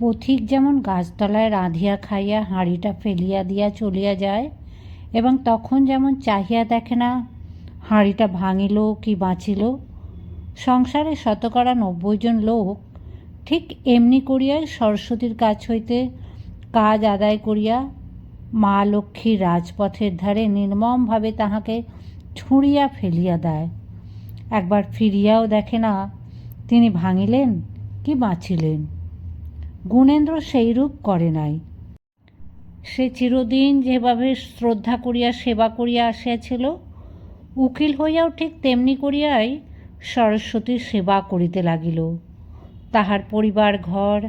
পথিক যেমন গাছতলায় রাঁধিয়া খাইয়া হাঁড়িটা ফেলিয়া দিয়া চলিয়া যায় এবং তখন যেমন চাহিয়া দেখে না হাঁড়িটা ভাঙিল কি বাঁচিল, সংসারে শতকরা নব্বই জন লোক, ঠিক এমনি করিয়াই সরস্বতীর কাছ হইতে কাজ আদায় করিয়া মা লক্ষ্মীর রাজপথের ধারে নির্মমভাবে তাহাকে ছুঁড়িয়া ফেলিয়া দেয়। একবার ফিরিয়াও দেখে না তিনি ভাঙিলেন কি বাঁচিলেন। গুণেন্দ্র সেইরূপ করে নাই। সে চিরদিন যেভাবে শ্রদ্ধা করিয়া সেবা করিয়া আসিয়াছিল, উকিল হইয়াও ঠিক তেমনি করিয়াই সরস্বতীর সেবা করিতে লাগিল। তাহার পরিবার ঘর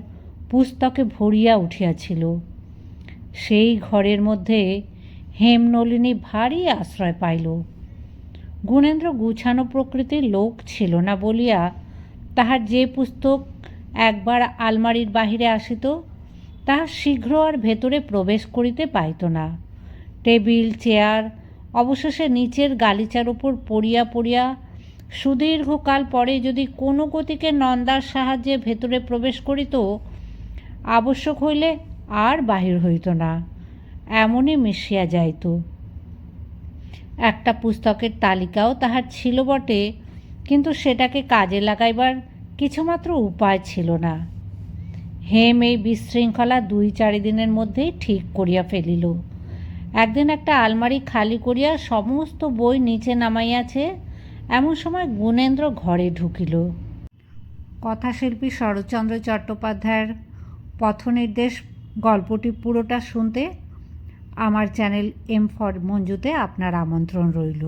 পুস্তকে ভরিয়া উঠিয়াছিল। সেই ঘরের মধ্যে হেমনলিনী ভারী আশ্রয় পাইল। গুণেন্দ্র গুছানো প্রকৃতির লোক ছিল না বলিয়া তাহার যে পুস্তক একবার আলমারির বাহিরে আসিত, তাহা শীঘ্র আর ভেতরে প্রবেশ করিতে পাইত না। টেবিল, চেয়ার, অবশেষে নিচের গালিচার উপর পড়িয়া পড়িয়া সুদীর্ঘকাল পরে যদি কোনো গতিকে নন্দার সাহায্যে ভেতরে প্রবেশ করিত, আবশ্যক হইলে আর বাহির হইত না, এমনই মিশিয়া যাইত। একটা পুস্তকের তালিকাও তাহার ছিল বটে, কিন্তু সেটাকে কাজে লাগাইবার কিছুমাত্র উপায় ছিল না। হেম এই বিশৃঙ্খলা দুই চারি দিনের মধ্যেই ঠিক করিয়া ফেলিল। একদিন একটা আলমারি খালি করিয়া সমস্ত বই নিচে নামাইয়াছে, এমন সময় গুণেন্দ্র ঘরে ঢুকিল। কথাশিল্পী শরৎচন্দ্র চট্টোপাধ্যায়ের পথনির্দেশ গল্পটি পুরোটা শুনতে আমার চ্যানেল এম ফর মঞ্জুতে আপনার আমন্ত্রণ রইল।